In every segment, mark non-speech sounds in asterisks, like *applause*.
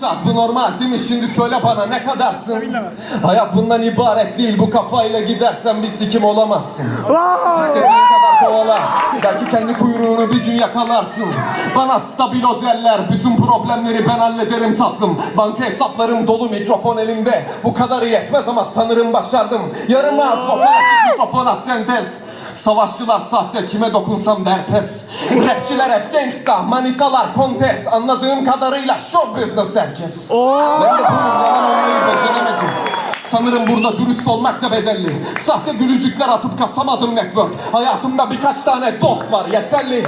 saat bu normal değil mi? Şimdi söyle bana ne kadarsın? Hayat bundan ibaret değil. Bu kafayla gidersen bir sikim olamazsın. İstediğin kadar kovala. Belki kendi kuyruğunu bir gün yakalarsın. Bana stabilo derler. Bütün problemleri ben hallederim tatlım. Banka hesaplarım dolu mikrofon elimde. Bu kadarı yetmez ama sanırım başardım. Yarım ağız vokal açık mikrofona sentez. Savaşçılar sahte kime dokunsam der pes. Rapçiler hep gangsta, manitalar kontes. Anladığım kadarıyla show business herkes. Ben de buyum yalan olmayı beceremedim. Sanırım burada dürüst olmak da bedelli. Sahte gülücükler atıp kasamadım network. Hayatımda birkaç tane dost var yeterli.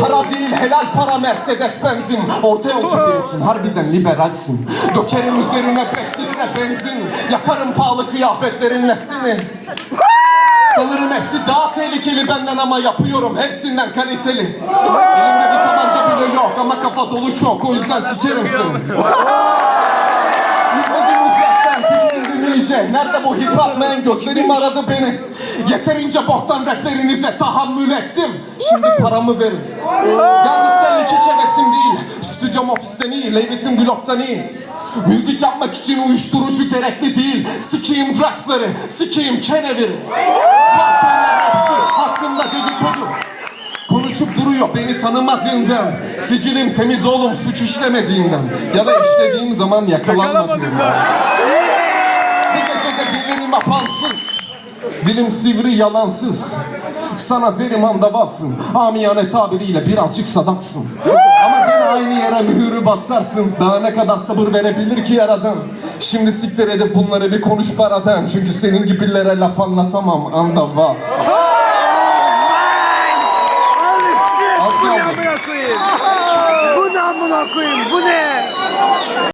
Para değil helal para Mercedes benzin Orta yolcu birisin harbiden liberalsin Dökerim üzerine beş litre benzin Yakarım pahalı kıyafetlerinle seni Sanırım hepsi daha tehlikeli benden ama yapıyorum. Hepsinden kaliteli. Elimde bir tabanca bile yok ama kafa dolu çok. O yüzden sikerim seni. *laughs* İzledim uzaktan tiksindim iyice. Nerede bu hip hop man gözlerim aradı beni. Yeterince boktan raplerinize tahammül ettim. Şimdi paramı verin. Gangsterlik hiç hevesim değil. Stüdyom ofisten iyi, Levitin Glock'tan iyi Müzik yapmak için uyuşturucu gerekli değil. Sikiyim drugsları, sikiyim kenevir'i Patronlar rapçi, hakkımda dedikodu. Konuşup duruyor beni tanımadığından. Sicilim temiz oğlum suç işlemediğimden Ya da işlediğim zaman yakalanmadığımdan Bir gecede gelirim apansız. Dilim sivri yalansız. Sana derim anda bassın. Amiyane tabiriyle birazcık sadaksın. Ama aynı yere mühürü basarsın Daha ne kadar sabır verebilir ki yaradan Şimdi siktir edip bunları bir konuş paradan Çünkü senin gibilere laf anlatamam anda bas Al işte. Az Bu ne kaldı. amına koyayım? Bu